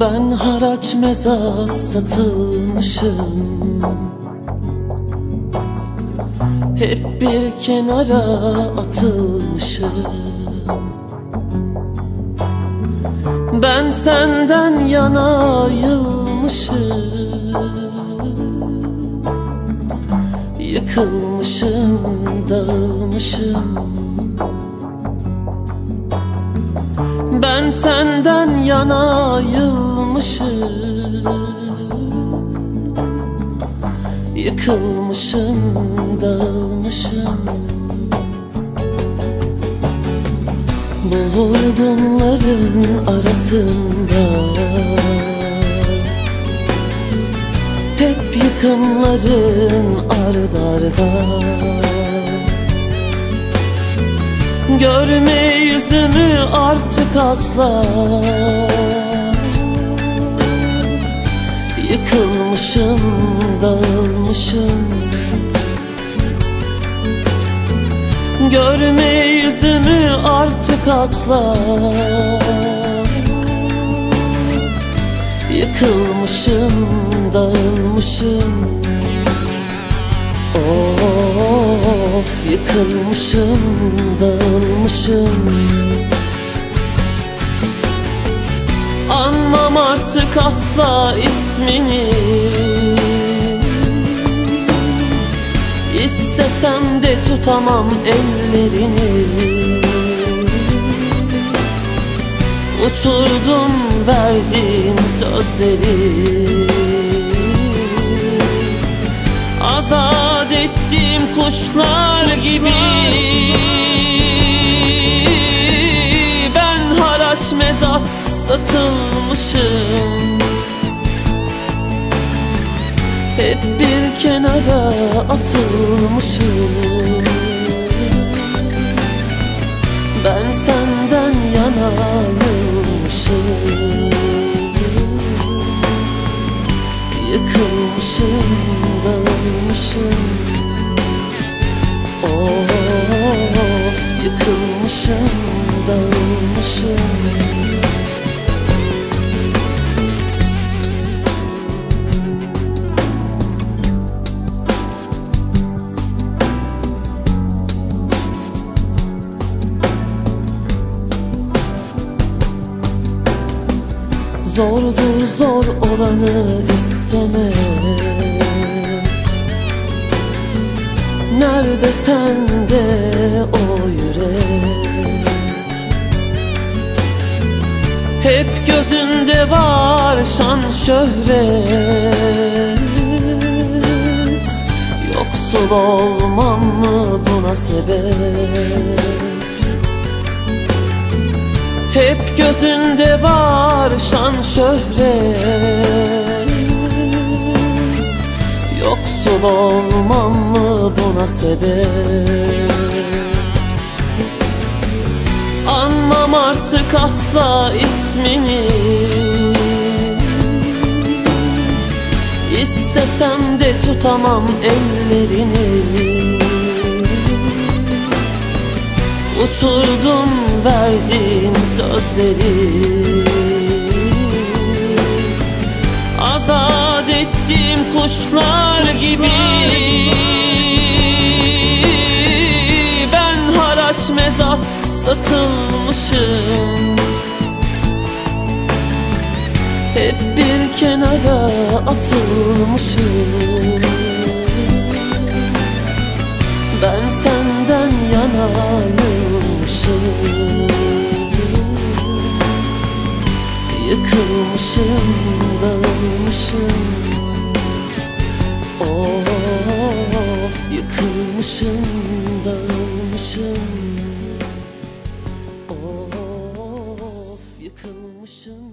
Ben haraç mezat satılmışım. Hep bir kenara atılmışım Ben senden yana yılmışım Yıkılmışım, dağılmışım. Ben senden yana yılmışım Yıkılmışım, dağılmışım Bu vurgunların arasında. Hep yıkımların ard arda. Görme yüzümü artık asla. Yıkılmışım, dağılmışım Görme yüzümü artık asla. Yıkılmışım, dağılmışım. Of yıkılmışım, dağılmışım. Anmam artık asla ismini. İstesem de tutamam ellerini. Uçurdum verdiğin sözleri. Azat ettiğim kuşlar gibi. Ben haraç mezat satılmışım Hep bir kenara atılmışım. Ben senden yana Yıkılmışım, dağılmışım Of, yıkılmışım, dağılmışım Zordur zor olanı istemek Nerede sende o yürek? Hep gözünde var şan şöhret. Yoksul olmam mı buna sebep hep gözünde var şan şöhret. Yoksul olmam mı buna sebep? Anmam artık asla ismini. İstesem de tutamam ellerini. Uçurdum verdiğin sözleri. Azat ettiğim kuşlar gibi. Ben haraç mezat satılmışım. Hep bir kenara atılmışım. Ben senden yana Yıkılmışım, dağılmışım Of, yıkılmışım, dağılmışım Of, yıkılmışım